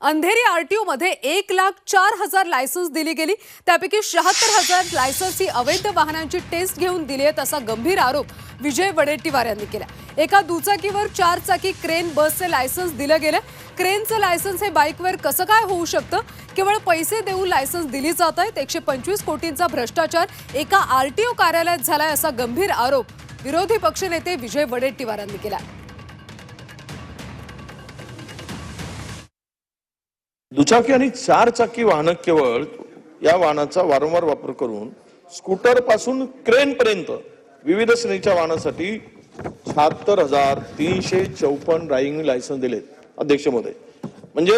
Andheri R T ओमध्ये एक लाख चार हजार लायसन्स दिली गेली. त्यापैकी शहात्तर हजार लायसन्स ही अवैध वाहनांची टेस्ट घेऊन दिली आहेत असा गंभीर आरोप विजय वडेट्टीवार यांनी केला. एका दुचाकीवर चार चाकी क्रेन बसचे लायसन्स दिलं गेलं. क्रेनचं लायसन्स हे बाईकवर कसं काय होऊ शकतं? केवळ पैसे देऊन लायसन्स दिली जात आहेत एकशे पंचवीस कोटींचा भ्रष्टाचार एका आरटीओ कार्यालयात झालाय असा गंभीर आरोप विरोधी पक्षनेते विजय वडेट्टीवार यांनी केला. दुचाकी आणि चार चाकी वाहनं केवळ या वाहनाचा वारंवार वापर करून स्कूटरपासून क्रेन पर्यंत विविध श्रेणीच्या वाहनासाठी शहात्तर हजार तीनशे चौपन्न ड्रायव्हिंग लायसन्स दिलेत अध्यक्ष महोदय म्हणजे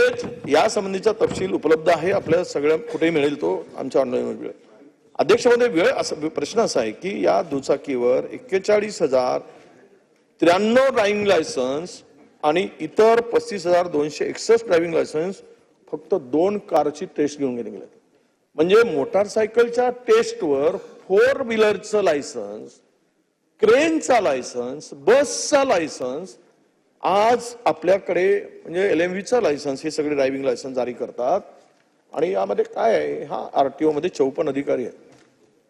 या संबंधीचा तपशील उपलब्ध आहे आपल्या सगळ्या कुठेही मिळेल तो आमच्या ऑनलाईन मिळेल. अध्यक्ष महोदय वेळ असा प्रश्न असा आहे की या दुचाकीवर एक्केचाळीस हजार त्र्याण्णव ड्रायव्हिंग लायसन्स आणि इतर पस्तीस हजार दोनशे एकसष्ट ड्रायव्हिंग लायसन्स फक्त दोन कारची टेस्ट घेऊन गेले गेले म्हणजे मोटारसायकलच्या टेस्टवर फोर व्हीलरचं लायसन्स क्रेनचा लायसन्स बसचा लायसन्स आज आपल्याकडे म्हणजे एल एम व्हीचा लायसन्स हे सगळे ड्रायव्हिंग लायसन्स जारी करतात. आणि यामध्ये काय आहे? हा आर टी ओमध्ये चौपन्न अधिकारी आहेत.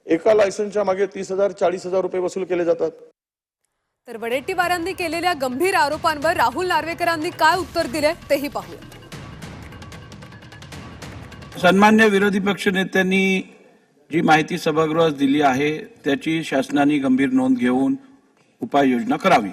एका लायसन्सच्या मागे तीस हजार चाळीस हजार रुपये वसूल केले जातात. तर वडेट्टीवारांनी केलेल्या गंभीर आरोपांवर राहुल नार्वेकरांनी काय उत्तर दिले तेही पाहूया. सन्मान्य विरोधी पक्ष नेत्यांनी जी माहिती सभागृहास दिली आहे त्याची शासनाने गंभीर नोंद घेऊन उपाययोजना करावी.